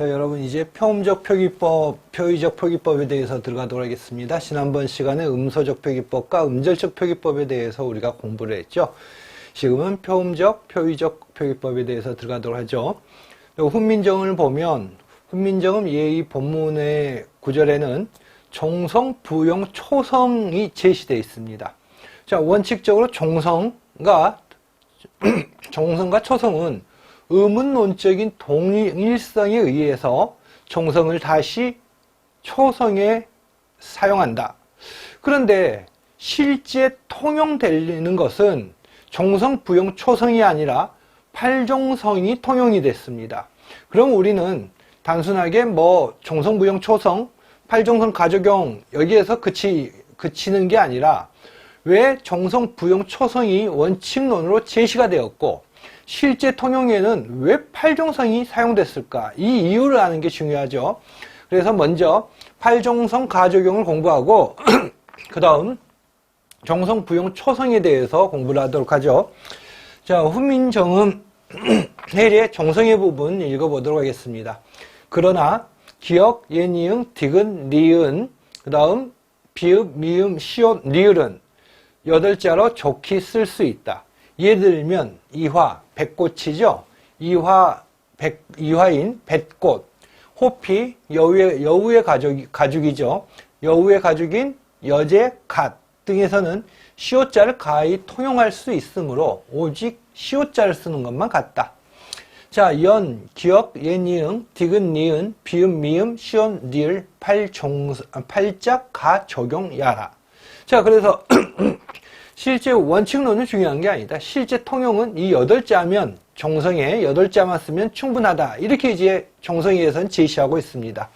자, 여러분 이제 표음적 표기법, 표의적 표기법에 대해서 들어가도록 하겠습니다. 지난번 시간에 음소적 표기법과 음절적 표기법에 대해서 우리가 공부를 했죠. 지금은 표음적, 표의적 표기법에 대해서 들어가도록 하죠. 훈민정음을 보면 훈민정음 예의 본문의 구절에는 종성, 부용, 초성이 제시되어 있습니다. 자, 원칙적으로 종성과 종성과 초성은 의문론적인 동일성에 의해서 종성을 다시 초성에 사용한다. 그런데 실제 통용되는 것은 종성, 부용, 초성이 아니라 팔종성이 통용이 됐습니다. 그럼 우리는 단순하게 뭐 종성, 부용, 초성, 팔종성, 가족용 여기에서 그치, 그치는 게 아니라 왜 종성, 부용, 초성이 원칙론으로 제시가 되었고 실제 통용에는 왜 팔종성이 사용됐을까? 이 이유를 아는 게 중요하죠. 그래서 먼저 팔종성 가족용을 공부하고 그 다음 정성, 부용, 초성에 대해서 공부를 하도록 하죠. 자, 훈민정음 해리의 정성의 부분 읽어보도록 하겠습니다. 그러나 기억, 예니응, 디귿, 리은, 그 다음 비읍, 미음, 시옷, 리을은 여덟 자로 좋게 쓸 수 있다. 예를 들면 이화, 백꽃이죠. 이화, 백, 이화인 백꽃, 호피, 여우의, 여우의 가족, 가죽이죠. 여우의 가죽인 여제, 갓 등에서는 시옷자를 가히 통용할 수 있으므로 오직 시옷자를 쓰는 것만 같다. 자, 연, 기억, 예니응, 디귿, 니은, 비음, 미음, 시온, 리을, 팔 종, 팔짝, 가, 적용, 야라. 자, 그래서 실제 원칙론은 중요한 게 아니다. 실제 통용은 이 여덟 자면 정성에 여덟 자만 쓰면 충분하다. 이렇게 이제 정성에서는 제시하고 있습니다.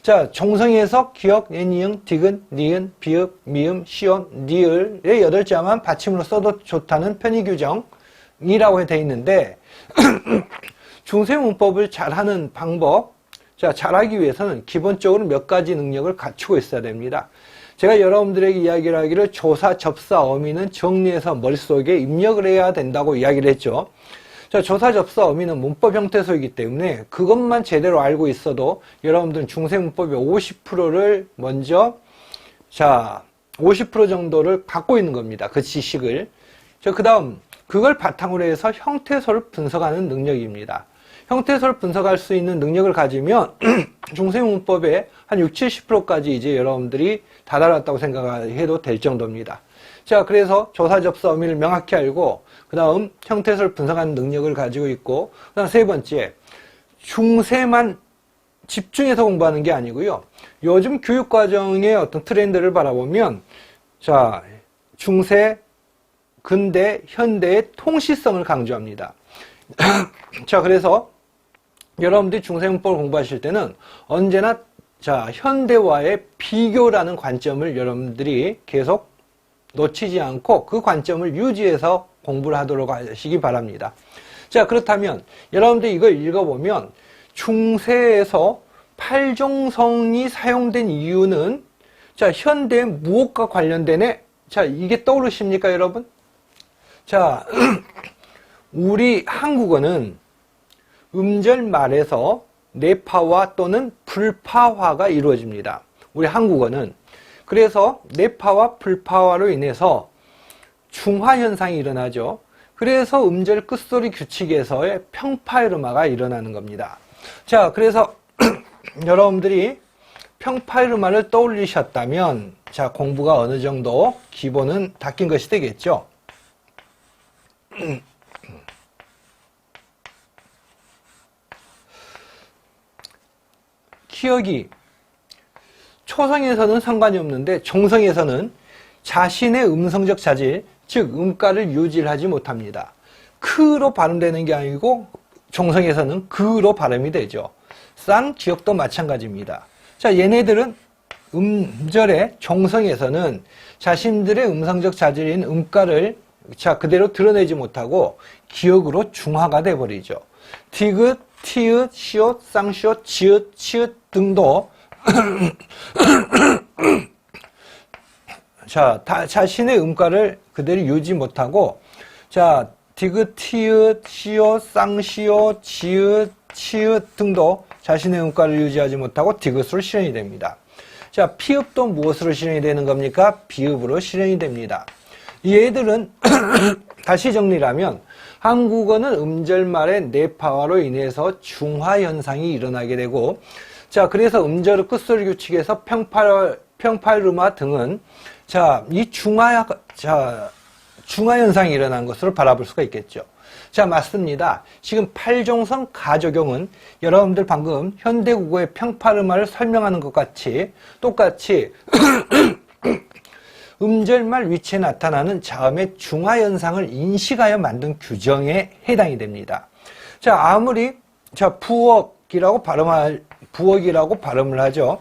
자, 정성에서 기억, 예니응, 디귿, 니은, 비읍, 미음, 시온, 리을의 여덟 자만 받침으로 써도 좋다는 편의 규정이라고 되어 있는데 중세 문법을 잘하는 방법, 자, 잘하기 위해서는 기본적으로 몇 가지 능력을 갖추고 있어야 됩니다. 제가 여러분들에게 이야기를 하기를 조사, 접사, 어미는 정리해서 머릿속에 입력을 해야 된다고 이야기를 했죠. 자, 조사, 접사, 어미는 문법 형태소이기 때문에 그것만 제대로 알고 있어도 여러분들은 중세 문법의 50%를 먼저 자, 50% 정도를 갖고 있는 겁니다. 그 지식을. 자, 그 다음, 그걸 바탕으로 해서 형태소를 분석하는 능력입니다. 형태소를 분석할 수 있는 능력을 가지면 중세 문법의 한 60, 70%까지 이제 여러분들이 다다랐다고 생각해도 될 정도입니다. 자, 그래서 조사, 접사, 의미를 명확히 알고, 그 다음 형태소를 분석하는 능력을 가지고 있고, 그 다음 세 번째, 중세만 집중해서 공부하는 게 아니고요. 요즘 교육과정의 어떤 트렌드를 바라보면, 자, 중세, 근대, 현대의 통시성을 강조합니다. 자, 그래서 여러분들이 중세문법을 공부하실 때는 언제나 자, 현대와의 비교라는 관점을 여러분들이 계속 놓치지 않고 그 관점을 유지해서 공부를 하도록 하시기 바랍니다. 자, 그렇다면 여러분들이 이걸 읽어보면 중세에서 팔종성이 사용된 이유는 자, 현대 무엇과 관련되네? 자, 이게 떠오르십니까, 여러분? 자, 우리 한국어는 음절 말에서 내파화 또는 불파화가 이루어집니다. 우리 한국어는 그래서 내파와 불파화로 인해서 중화 현상이 일어나죠. 그래서 음절 끝소리 규칙에서의 평파이르마가 일어나는 겁니다. 자, 그래서 여러분들이 평파이르마를 떠올리셨다면 자, 공부가 어느 정도 기본은 닦인 것이 되겠죠. 기억이 초성에서는 상관이 없는데 종성에서는 자신의 음성적 자질, 즉 음가를 유지를 하지 못합니다. 크로 발음되는 게 아니고 종성에서는 그로 발음이 되죠. 쌍 기억도 마찬가지입니다. 자, 얘네들은 음절의 종성에서는 자신들의 음성적 자질인 음가를 자 그대로 드러내지 못하고 기억으로 중화가 돼 버리죠. 디귿, 티읕, 시옷, 쌍시옷, 지읒, 치읒 등도 자 다, 자신의 음가를 그대로 유지 못하고 자 디귿, 티읕, 시옷, 쌍시옷, 지읒, 치읒 등도 자신의 음가를 유지하지 못하고 디귿으로 실현이 됩니다. 자, 피읍도 무엇으로 실현이 되는 겁니까? 비읍으로 실현이 됩니다. 이 애들은 다시 정리를 하면 한국어는 음절말의 내파화로 인해서 중화 현상이 일어나게 되고 자, 그래서 음절의 끝소리 규칙에서 평팔, 평팔음화 등은 자, 이 중화, 자, 중화 현상이 일어난 것으로 바라볼 수가 있겠죠. 자, 맞습니다. 지금 팔종성 가적용은 여러분들 방금 현대국어의 평팔음화를 설명하는 것 같이 똑같이 음절말 위치에 나타나는 자음의 중화 현상을 인식하여 만든 규정에 해당이 됩니다. 자, 아무리 자, 부엌이라고 발음할 부엌이라고 발음을 하죠.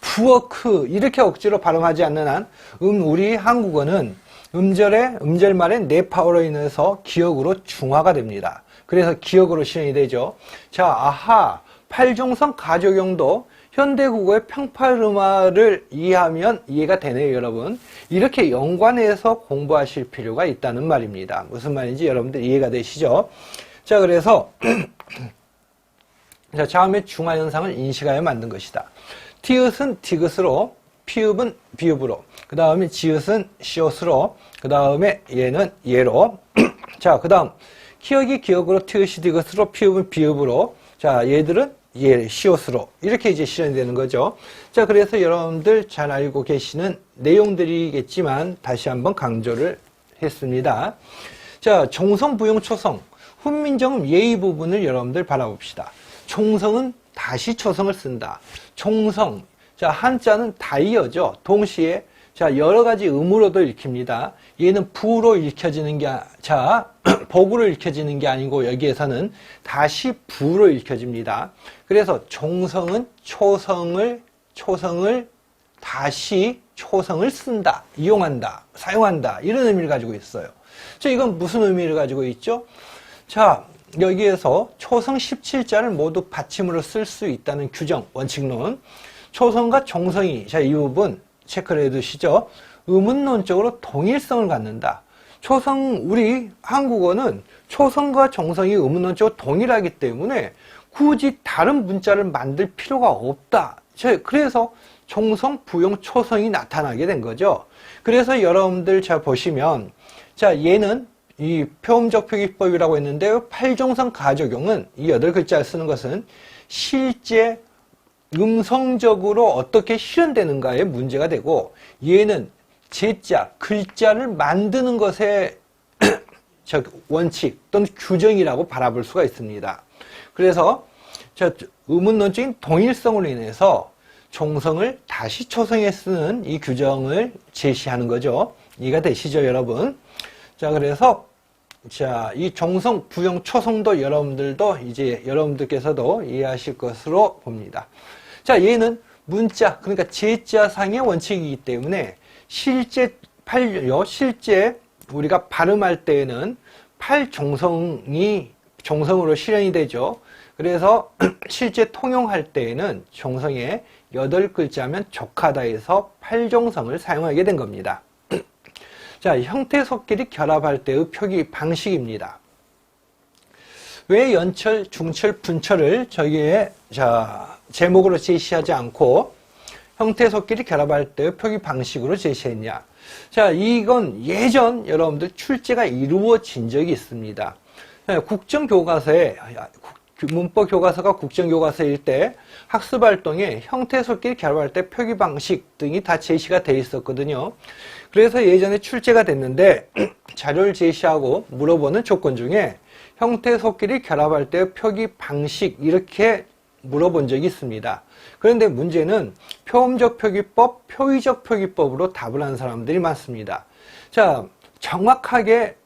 부엌크 이렇게 억지로 발음하지 않는 한 음, 우리 한국어는 음절의 음절말의 내파워로 인해서 기억으로 중화가 됩니다. 그래서 기억으로 실현이 되죠. 자, 아하, 팔종성 가족용도 현대국어의 평팔음화를 이해하면 이해가 되네요, 여러분. 이렇게 연관해서 공부하실 필요가 있다는 말입니다. 무슨 말인지 여러분들 이해가 되시죠? 자, 그래서 자, 자음의 중화 현상을 인식하여 만든 것이다. 티읕은 디귿으로, 피읍은 비읍으로, 그 다음에 지읒은 시옷으로, 그 다음에 얘는 얘로. 자, 그 다음 기억이 기억으로, 티읕이 디귿으로, 피읍은 비읍으로. 자, 얘들은 얘 시옷으로 이렇게 이제 실현이 되는 거죠. 자, 그래서 여러분들 잘 알고 계시는 내용들이겠지만 다시 한번 강조를 했습니다. 자, 종성, 부용, 초성, 훈민정음 예의 부분을 여러분들 바라봅시다. 총성은 다시 초성을 쓴다. 총성, 자 한자는 다이어죠. 동시에 자 여러 가지 음으로도 읽힙니다. 얘는 부로 읽혀지는 게, 아- 자 복으로 읽혀지는 게 아니고 여기에서는 다시 부로 읽혀집니다. 그래서 종성은 초성을 초성을 다시 초성을 쓴다, 이용한다, 사용한다 이런 의미를 가지고 있어요. 자 이건 무슨 의미를 가지고 있죠? 자 여기에서 초성 17자를 모두 받침으로 쓸 수 있다는 규정, 원칙론. 초성과 종성이, 자, 이 부분 체크를 해 두시죠. 의문론적으로 동일성을 갖는다. 초성, 우리 한국어는 초성과 종성이 의문론적으로 동일하기 때문에 굳이 다른 문자를 만들 필요가 없다. 자, 그래서 종성, 부용, 초성이 나타나게 된 거죠. 그래서 여러분들 잘 보시면, 자, 얘는 이 표음적 표기법이라고 했는데요. 팔종성 가적용은 이 여덟 글자를 쓰는 것은 실제 음성적으로 어떻게 실현되는가에 문제가 되고 얘는 제자, 글자를 만드는 저 원칙 또는 규정이라고 바라볼 수가 있습니다. 그래서 저 의문론적인 동일성으로 인해서 종성을 다시 초성에 쓰는 이 규정을 제시하는 거죠. 이해가 되시죠, 여러분? 자, 그래서 자, 이 종성, 부용, 초성도 여러분들도 이제 여러분들께서도 이해하실 것으로 봅니다. 자, 얘는 문자, 그러니까 제자상의 원칙이기 때문에 실제 팔요, 실제 우리가 발음할 때에는 팔 종성이 종성으로 실현이 되죠. 그래서 실제 통용할 때에는 종성에 여덟 글자면 족하다에서 팔종성을 사용하게 된 겁니다. 자, 형태 속끼리 결합할 때의 표기 방식입니다. 왜 연철, 중철, 분철을 저기에 자 제목으로 제시하지 않고 형태 속끼리 결합할 때의 표기 방식으로 제시했냐? 자, 이건 예전 여러분들 출제가 이루어진 적이 있습니다. 네, 국정교과서에 문법 교과서가 국정 교과서일 때 학습 활동에 형태 속끼리 결합할 때 표기 방식 등이 다 제시가 돼 있었거든요. 그래서 예전에 출제가 됐는데 자료를 제시하고 물어보는 조건 중에 형태 속끼리 결합할 때 표기 방식 이렇게 물어본 적이 있습니다. 그런데 문제는 표음적 표기법, 표의적 표기법으로 답을 한 사람들이 많습니다. 자, 정확하게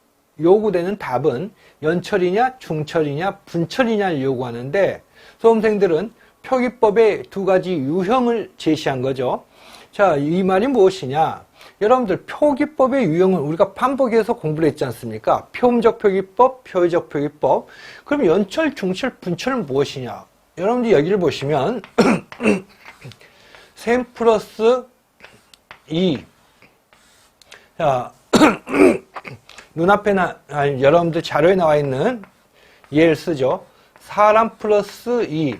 요구되는 답은 연철이냐, 중철이냐, 분철이냐를 요구하는데 수험생들은 표기법의 두 가지 유형을 제시한 거죠. 자, 이 말이 무엇이냐? 여러분들 표기법의 유형은 우리가 반복해서 공부를 했지 않습니까? 표음적 표기법, 표의적 표기법. 그럼 연철, 중철, 분철은 무엇이냐? 여러분들 여기를 보시면 셈 플러스 2. 자, 눈앞에 나, 아니, 여러분들 자료에 나와 있는 예를 쓰죠. 사람 플러스 이.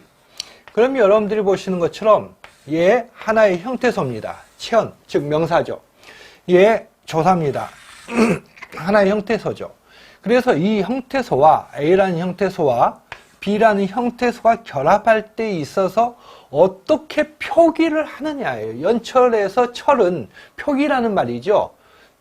그럼 여러분들이 보시는 것처럼 얘 하나의 형태소입니다. 체언, 즉 명사죠. 얘 조사입니다. 하나의 형태소죠. 그래서 이 형태소와 A라는 형태소와 B라는 형태소가 결합할 때 있어서 어떻게 표기를 하느냐예요. 연철에서 철은 표기라는 말이죠.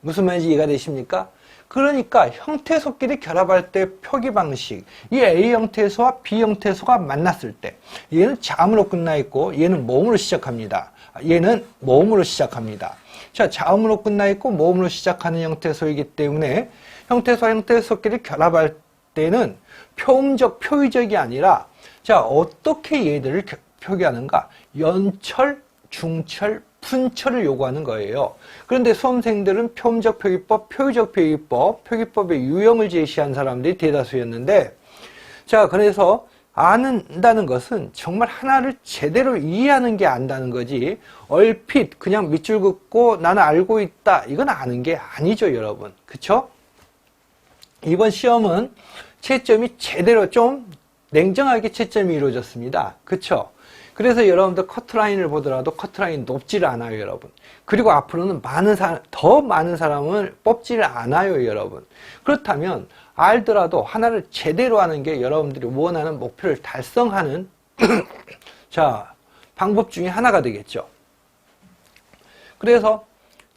무슨 말인지 이해가 되십니까? 그러니까 형태소끼리 결합할 때 표기 방식 이 A 형태소와 B 형태소가 만났을 때 얘는 자음으로 끝나 있고 얘는 모음으로 시작합니다. 얘는 모음으로 시작합니다. 자, 자음으로 끝나 있고 모음으로 시작하는 형태소이기 때문에 형태소와 형태소끼리 결합할 때는 표음적, 표의적이 아니라 자, 어떻게 얘들을 겨- 표기하는가? 연철, 중철, 분철을 요구하는 거예요. 그런데 수험생들은 표음적 표기법, 표의적 표기법, 표기법의 유형을 제시한 사람들이 대다수였는데 자, 그래서 안다는 것은 정말 하나를 제대로 이해하는 게 안다는 거지 얼핏 그냥 밑줄 긋고 나는 알고 있다 이건 아는 게 아니죠 여러분 그쵸? 이번 시험은 채점이 제대로 좀 냉정하게 채점이 이루어졌습니다 그쵸? 그래서 여러분들 커트라인을 보더라도 커트라인 높지를 않아요 여러분. 그리고 앞으로는 많은 사, 더 많은 사람을 뽑지를 않아요 여러분. 그렇다면 알더라도 하나를 제대로 하는 게 여러분들이 원하는 목표를 달성하는 자 방법 중에 하나가 되겠죠. 그래서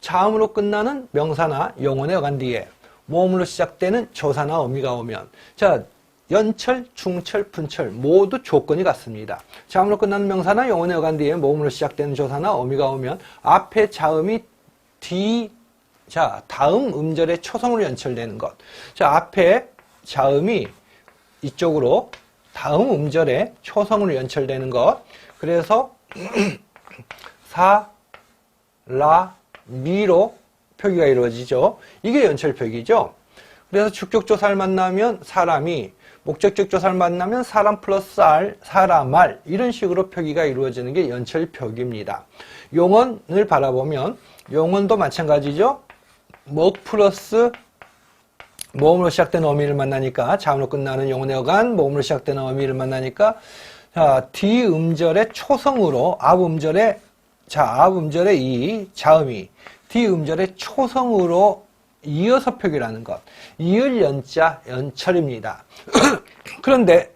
자음으로 끝나는 명사나 영혼의 어간 뒤에 모음으로 시작되는 조사나 어미가 오면. 자 연철, 중철, 분철 모두 조건이 같습니다. 자음으로 끝나는 명사나 영혼의 어간 뒤에 모음으로 시작되는 조사나 어미가 오면 앞에 자음이 뒤 자, 다음 음절의 초성으로 연철되는 것. 자, 앞에 자음이 이쪽으로 다음 음절에 초성으로 연철되는 것. 그래서 사, 라, 미로 표기가 이루어지죠. 이게 연철 표기죠. 그래서 축적조사를 만나면 사람이 목적적 조사를 만나면 사람 플러스 알, 사람 알 이런 식으로 표기가 이루어지는 게 연철 표기입니다. 용언을 바라보면 용언도 마찬가지죠. 목 플러스 모음으로 시작되는 어미를 만나니까 자음으로 끝나는 영혼의 어간 모음으로 시작되는 어미를 만나니까 자, 뒤 음절의 초성으로 앞 음절의 자, 앞 음절의 이 자음이 뒤 음절의 초성으로 이어서 표기라는 것. 이을 연자 연철입니다. 그런데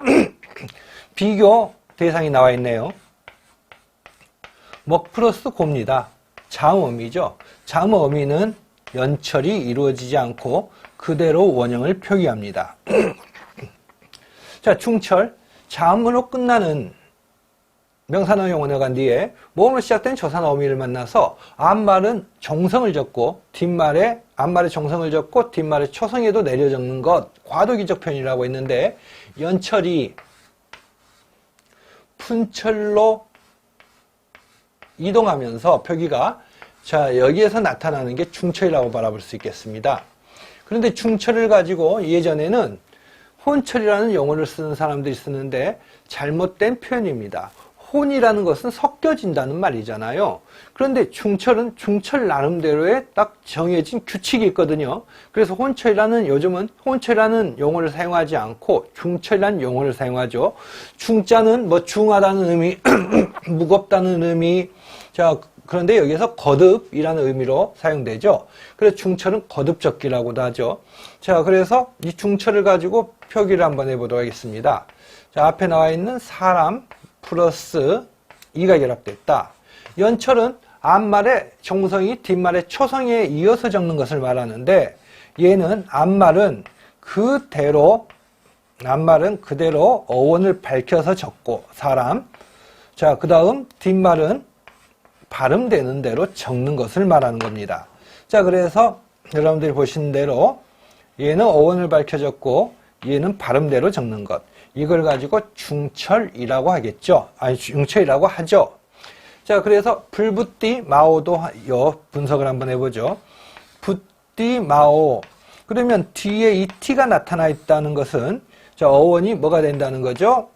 비교 대상이 나와 있네요. 먹 플러스 고입니다. 자음어미죠. 자음어미는 연철이 이루어지지 않고 그대로 원형을 표기합니다. 자, 중철. 자음으로 끝나는 명사나 용언에 간 뒤에 모음으로 시작된 조사나 어미를 만나서 앞말은 정성을 적고 뒷말에 앞말에 정성을 적고 뒷말에 초성에도 내려 적는 것 과도기적 표현이라고 했는데 연철이 푼철로 이동하면서 표기가 자 여기에서 나타나는 게 중철이라고 바라볼 수 있겠습니다. 그런데 중철을 가지고 예전에는 혼철이라는 용어를 쓰는 사람들이 쓰는데 잘못된 표현입니다. 혼이라는 것은 섞여진다는 말이잖아요. 그런데 중철은 중철 나름대로의 딱 정해진 규칙이 있거든요. 그래서 혼철이라는 요즘은 혼철이라는 용어를 사용하지 않고 중철이라는 용어를 사용하죠. 중자는 뭐 중하다는 의미, 무겁다는 의미. 자, 그런데 여기서 거듭이라는 의미로 사용되죠. 그래서 중철은 거듭적기라고도 하죠. 자, 그래서 이 중철을 가지고 표기를 한번 해보도록 하겠습니다. 자, 앞에 나와 있는 사람 플러스 이가 결합됐다. 연철은 앞말의 정성이 뒷말의 초성에 이어서 적는 것을 말하는데 얘는 앞말은 그대로 앞말은 그대로 어원을 밝혀서 적고 사람 자, 그 다음 뒷말은 발음되는 대로 적는 것을 말하는 겁니다. 자, 그래서 여러분들이 보시는 대로 얘는 어원을 밝혀 적고 얘는 발음대로 적는 것. 이걸 가지고 중철이라고 하겠죠. 아니, 중철이라고 하죠. 자, 그래서 불붙디 마오도 요 분석을 한번 해보죠. 붙디 마오. 그러면 뒤에 이 티가 나타나 있다는 것은 자, 어원이 뭐가 된다는 거죠?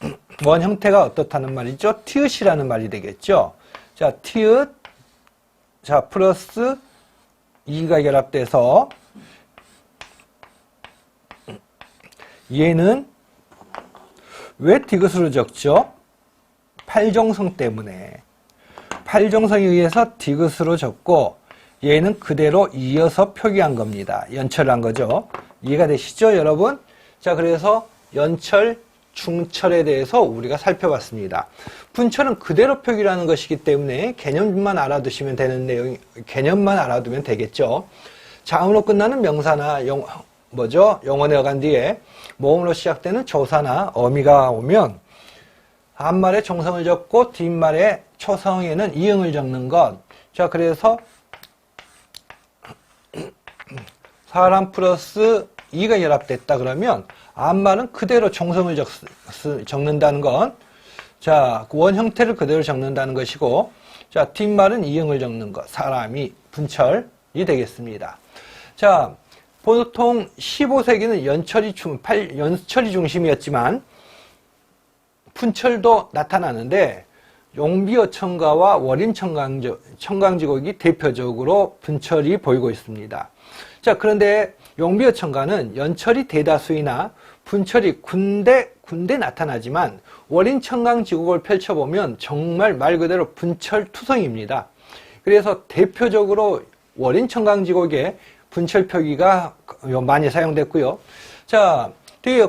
원 형태가 어떻다는 말이죠? 티읕이라는 말이 되겠죠. 자, 티읕 자, 플러스 2가 결합돼서 얘는 왜 디귿으로 적죠? 팔정성 때문에. 팔정성에 의해서 디귿으로 적고 얘는 그대로 이어서 표기한 겁니다. 연철한 거죠. 이해가 되시죠, 여러분? 자, 그래서 연철, 중철에 대해서 우리가 살펴봤습니다. 분철은 그대로 표기라는 것이기 때문에 개념만 알아두시면 되는 내용, 개념만 알아두면 되겠죠. 자음으로 끝나는 명사나 영, 뭐죠? 영원에 어간 뒤에 모음으로 시작되는 조사나 어미가 오면 앞말에 정성을 적고 뒷말에 초성에는 이응을 적는 것. 자, 그래서 사람 플러스 이가 연합됐다 그러면 앞말은 그대로 정성을 적, 적는다는 건 자, 원 형태를 그대로 적는다는 것이고 자, 뒷말은 이응을 적는 것. 사람이 분철이 되겠습니다. 자, 보통 15세기는 연철이 중, 팔, 연철이 중심이었지만 분철도 나타나는데 용비어 청가와 월인 청강지, 청강지곡이 대표적으로 분철이 보이고 있습니다. 자, 그런데 용비어 청가는 연철이 대다수이나 분철이 군데 군데 나타나지만 월인 청강지곡을 펼쳐보면 정말 말 그대로 분철 투성입니다. 그래서 대표적으로 월인 청강지곡에 분철 표기가 많이 사용됐고요. 자.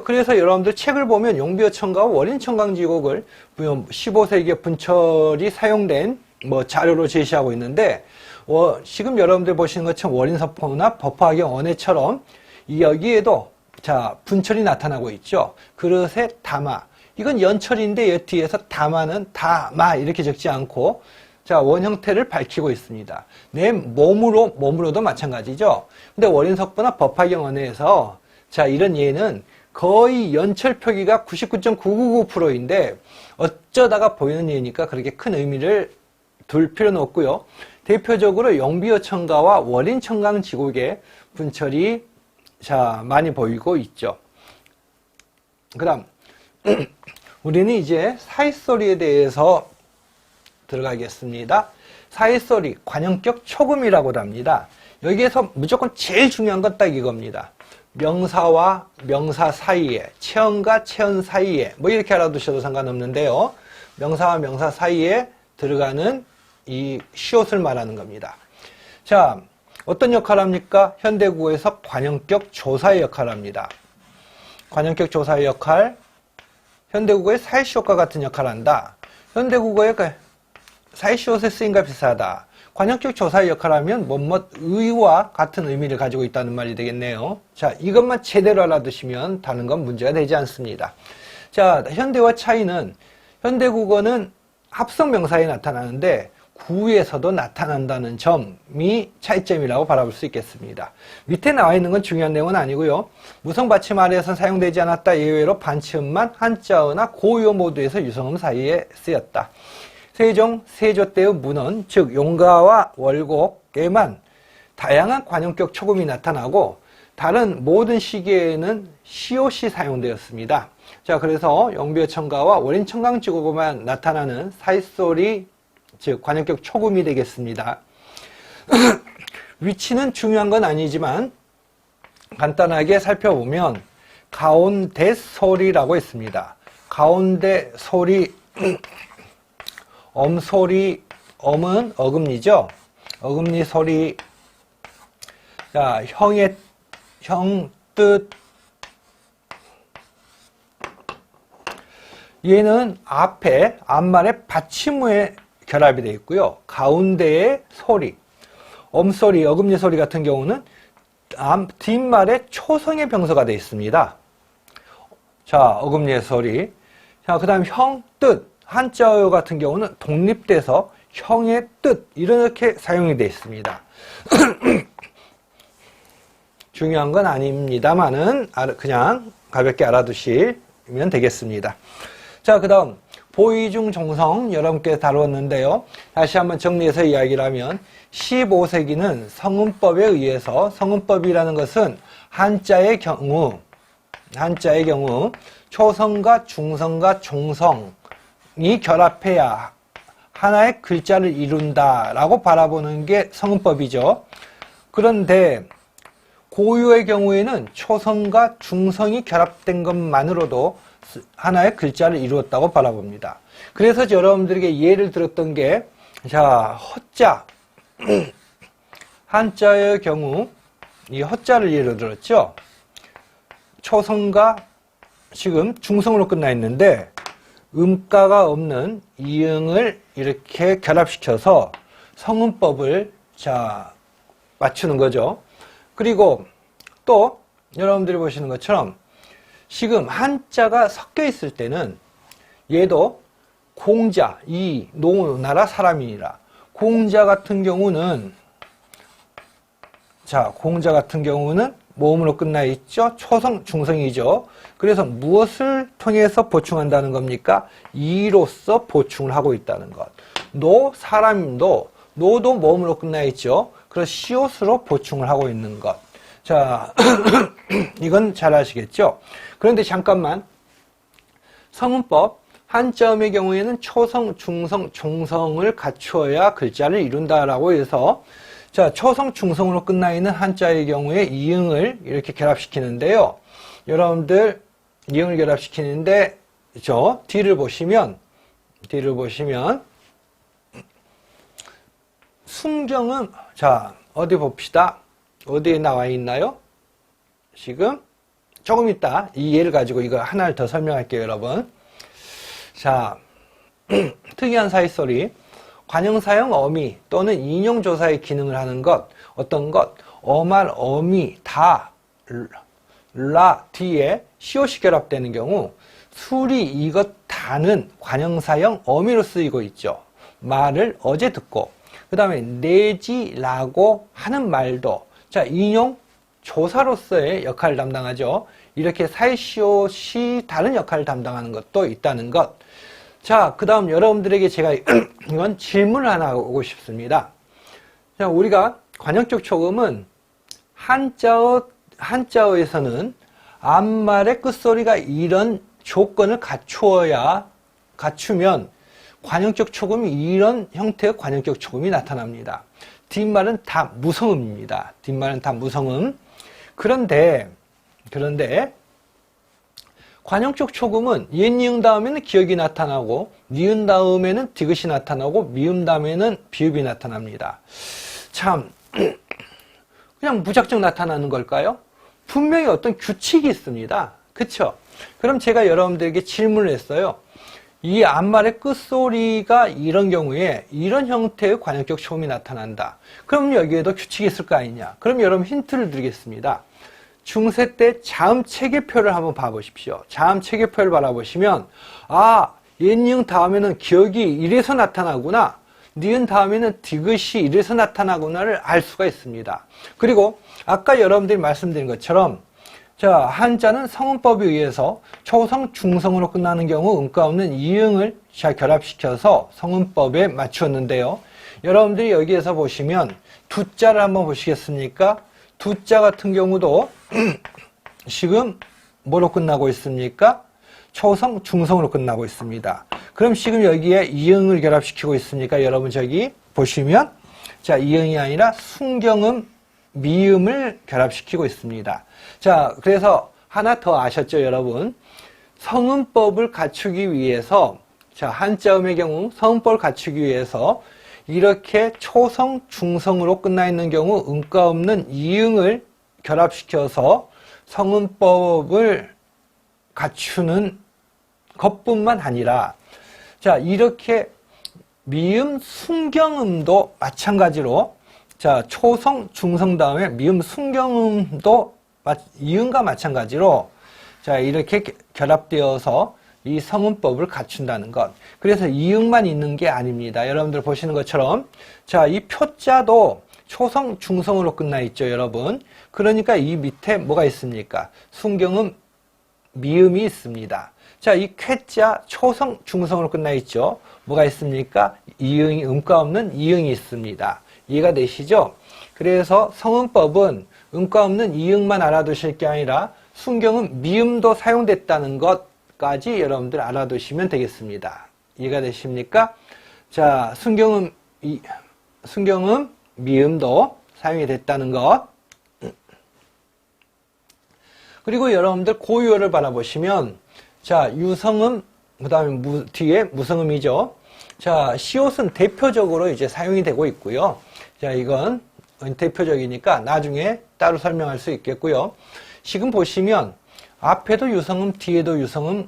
그래서 여러분들 책을 보면 용비어청과 월인청강지곡을 15세기에 분철이 사용된 뭐 자료로 제시하고 있는데 어, 지금 여러분들 보시는 것처럼 월인서포나 버퍼하경 원해처럼 여기에도 자 분철이 나타나고 있죠. 그릇에 담아 이건 연철인데 여 뒤에서 담아는 다마 이렇게 적지 않고 자, 원 형태를 밝히고 있습니다. 내 몸으로, 몸으로도 마찬가지죠. 근데 원인석부나 법화경 언어에서 자, 이런 예는 거의 연철 표기가 99.999%인데 어쩌다가 보이는 예니까 그렇게 큰 의미를 둘 필요는 없고요. 대표적으로 영비어 청가와 월인 청강 지곡의 분철이 자, 많이 보이고 있죠. 그 다음, 우리는 이제 사이소리에 대해서 들어가겠습니다. 사이소리, 관형격 초금이라고도 합니다. 여기에서 무조건 제일 중요한 건 딱 이겁니다. 명사와 명사 사이에, 체언과 체언 사이에, 뭐 이렇게 알아두셔도 상관없는데요. 명사와 명사 사이에 들어가는 이 시옷을 말하는 겁니다. 자, 어떤 역할을 합니까? 현대국어에서 관형격 조사의 역할을 합니다. 관형격 조사의 역할, 현대국어의 사이시옷과 같은 역할을 한다. 현대국어의 그 사이시옷의 쓰임과 비슷하다. 관형격 조사의 역할을 하면 뭐뭐 의와 같은 의미를 가지고 있다는 말이 되겠네요. 자, 이것만 제대로 알아두시면 다른 건 문제가 되지 않습니다. 자, 현대와 차이는 현대 국어는 합성 명사에 나타나는데 구에서도 나타난다는 점이 차이점이라고 바라볼 수 있겠습니다. 밑에 나와 있는 건 중요한 내용은 아니고요. 무성 받침 아래에서 사용되지 않았다 예외로 반치음만 한자어나 고유어 모두에서 유성음 사이에 쓰였다. 세종, 세조 때의 문헌, 즉 용가와 월곡에만 다양한 관용격 초금이 나타나고 다른 모든 시기에는 시옷이 사용되었습니다. 자, 그래서 영비어청가와 월인청강지고만 나타나는 사이소리, 즉 관용격 초금이 되겠습니다. 위치는 중요한 건 아니지만 간단하게 살펴보면 가운데 소리라고 있습니다. 가운데 소리 엄소리, 엄은 어금니죠. 어금니 소리. 자, 형의, 형, 뜻. 얘는 앞에, 앞말에 받침무에 결합이 되어 있고요. 가운데에 소리. 엄소리, 어금니 소리 같은 경우는 앞, 뒷말에 초성의 병서가 되어 있습니다. 자, 어금니의 소리. 자, 그 다음 형, 뜻. 한자어 같은 경우는 독립돼서 형의 뜻 이렇게 사용이 되어 있습니다. 중요한 건 아닙니다만은 그냥 가볍게 알아두시면 되겠습니다. 자, 그 다음 보이중 정성 여러분께 다루었는데요. 다시 한번 정리해서 이야기를 하면 15세기는 성은법에 의해서 성은법이라는 것은 한자의 경우 한자의 경우 초성과 중성과 종성 이 결합해야 하나의 글자를 이룬다라고 바라보는 게 성은법이죠. 그런데 고유의 경우에는 초성과 중성이 결합된 것만으로도 하나의 글자를 이루었다고 바라봅니다. 그래서 여러분들에게 예를 들었던 게, 자, 허자. 한자의 경우, 이 허자를 예로 들었죠? 초성과 지금 중성으로 끝나 있는데, 음가가 없는 이응을 이렇게 결합시켜서 성음법을 자 맞추는 거죠. 그리고 또 여러분들이 보시는 것처럼 지금 한자가 섞여 있을 때는 얘도 공자, 이, 노, 나라, 사람이니라. 공자 같은 경우는 자, 공자 같은 경우는 모음으로 끝나 있죠. 초성, 중성이죠. 그래서 무엇을 통해서 보충한다는 겁니까? 이로써 보충을 하고 있다는 것. 노, 사람도, 노도 모음으로 끝나 있죠. 그래서 시옷으로 보충을 하고 있는 것. 자, 이건 잘 아시겠죠? 그런데 잠깐만. 성문법, 한자음의 경우에는 초성, 중성, 종성을 갖추어야 글자를 이룬다라고 해서 자, 초성, 중성으로 끝나 있는 한자의 경우에 이응을 이렇게 결합시키는데요. 여러분들 이응을 결합시키는데 저 뒤를 보시면 뒤를 보시면 순경은 자 어디 봅시다. 어디에 나와 있나요? 지금 조금 있다 이 예를 가지고 이거 하나를 더 설명할게요, 여러분. 자 특이한 사이소리 관형사형 어미 또는 인용조사의 기능을 하는 것 어떤 것 어말 어미 다 라 뒤에 시옷이 결합되는 경우 술이 이것 다는 관형사형 어미로 쓰이고 있죠. 말을 어제 듣고 그 다음에 내지라고 하는 말도 자 인용 조사로서의 역할을 담당하죠. 이렇게 사이시옷이 다른 역할을 담당하는 것도 있다는 것. 자, 그 다음 여러분들에게 제가 이건 질문을 하나 하고 싶습니다. 자, 우리가 관형적 초음은 한자어, 한자어에서는 앞말의 끝소리가 이런 조건을 갖추어야, 갖추면 관형적 초음이 이런 형태의 관형적 초음이 나타납니다. 뒷말은 다 무성음입니다. 뒷말은 다 무성음. 그런데, 그런데, 관형적 초금은 옛 니은 다음에는 기억이 나타나고 니은 다음에는 디귿이 나타나고 미음 다음에는 비읍이 나타납니다. 참 그냥 무작정 나타나는 걸까요? 분명히 어떤 규칙이 있습니다. 그쵸? 그럼 제가 여러분들에게 질문을 했어요. 이 앞말의 끝소리가 이런 경우에 이런 형태의 관형적 초음이 나타난다. 그럼 여기에도 규칙이 있을 거 아니냐? 그럼 여러분 힌트를 드리겠습니다. 중세 때 자음 체계표를 한번 봐보십시오. 자음 체계표를 바라보시면 아, 옛니응 다음에는 기억이 이래서 나타나구나. 니은 다음에는 디귿이 이래서 나타나구나를 알 수가 있습니다. 그리고 아까 여러분들이 말씀드린 것처럼 자 한자는 성음법에 의해서 초성, 중성으로 끝나는 경우 음가 없는 이응을 잘 결합시켜서 성음법에 맞추었는데요. 여러분들이 여기에서 보시면 두자를 한번 보시겠습니까? 두자 같은 경우도 지금 뭐로 끝나고 있습니까? 초성, 중성으로 끝나고 있습니다. 그럼 지금 여기에 이응을 결합시키고 있습니까? 여러분 저기 보시면 자 이응이 아니라 순경음, 미음을 결합시키고 있습니다. 자 그래서 하나 더 아셨죠 여러분? 성음법을 갖추기 위해서 자 한자음의 경우 성음법을 갖추기 위해서 이렇게 초성, 중성으로 끝나 있는 경우 음가 없는 이응을 결합시켜서 성음법을 갖추는 것뿐만 아니라 자 이렇게 미음 순경음도 마찬가지로 자 초성 중성 다음에 미음 순경음도 이음과 마찬가지로 자 이렇게 결합되어서 이 성음법을 갖춘다는 것. 그래서 이응만 있는 게 아닙니다. 여러분들 보시는 것처럼 자, 이 표자도 초성, 중성으로 끝나 있죠, 여러분. 그러니까 이 밑에 뭐가 있습니까? 순경음, 미음이 있습니다. 자, 이 쾌자 초성, 중성으로 끝나 있죠. 뭐가 있습니까? 이응이 음가 없는 이응이 있습니다. 이해가 되시죠? 그래서 성음법은 음가 없는 이응만 알아두실 게 아니라 순경은 미음도 사용됐다는 것 까지 여러분들 알아두시면 되겠습니다. 이해가 되십니까? 자, 순경음, 이, 순경음, 미음도 사용이 됐다는 것. 그리고 여러분들 고유어를 바라보시면 자 유성음 그 다음에 무, 뒤에 무성음이죠. 자 시옷은 대표적으로 이제 사용이 되고 있고요. 자 이건 대표적이니까 나중에 따로 설명할 수 있겠고요. 지금 보시면 앞에도 유성음, 뒤에도 유성음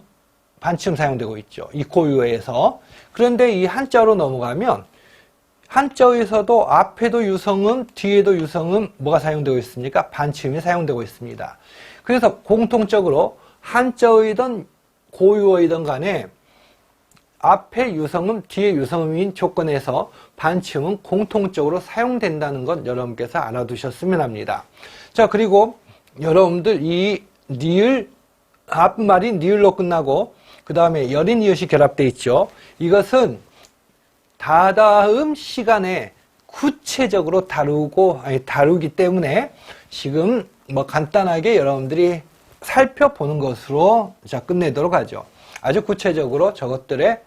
반쯤 사용되고 있죠. 이 고유어에서. 그런데 이 한자로 넘어가면 한자에서도 앞에도 유성음, 뒤에도 유성음 뭐가 사용되고 있습니까? 반침이 사용되고 있습니다. 그래서 공통적으로 한자어이든 고유어이든 간에 앞에 유성음, 뒤에 유성음인 조건에서 반침은 공통적으로 사용된다는 것 여러분께서 알아두셨으면 합니다. 자, 그리고 여러분들 이 니을, 앞말이 니을로 끝나고 그 다음에 여린 이웃이 결합되어 있죠. 이것은 다다음 시간에 구체적으로 다루고 아니 다루기 때문에 지금 뭐 간단하게 여러분들이 살펴보는 것으로 자 끝내도록 하죠. 아주 구체적으로 저것들의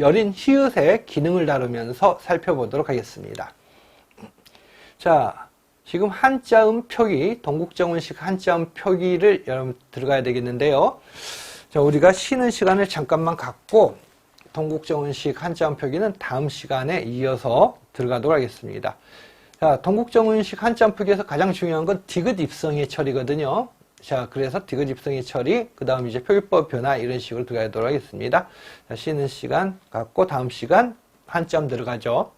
여린 히읗의 기능을 다루면서 살펴보도록 하겠습니다. 자, 지금 한자음 표기, 동국정원식 한자음 표기를 여러분 들어가야 되겠는데요. 자, 우리가 쉬는 시간을 잠깐만 갖고 동국정원식 한자음 표기는 다음 시간에 이어서 들어가도록 하겠습니다. 자, 동국정원식 한자음 표기에서 가장 중요한 건 디귿 입성의 처리거든요. 자, 그래서 디귿 입성의 처리, 그 다음 이제 표기법 변화 이런 식으로 들어가도록 하겠습니다. 자, 쉬는 시간 갖고 다음 시간 한점 들어가죠.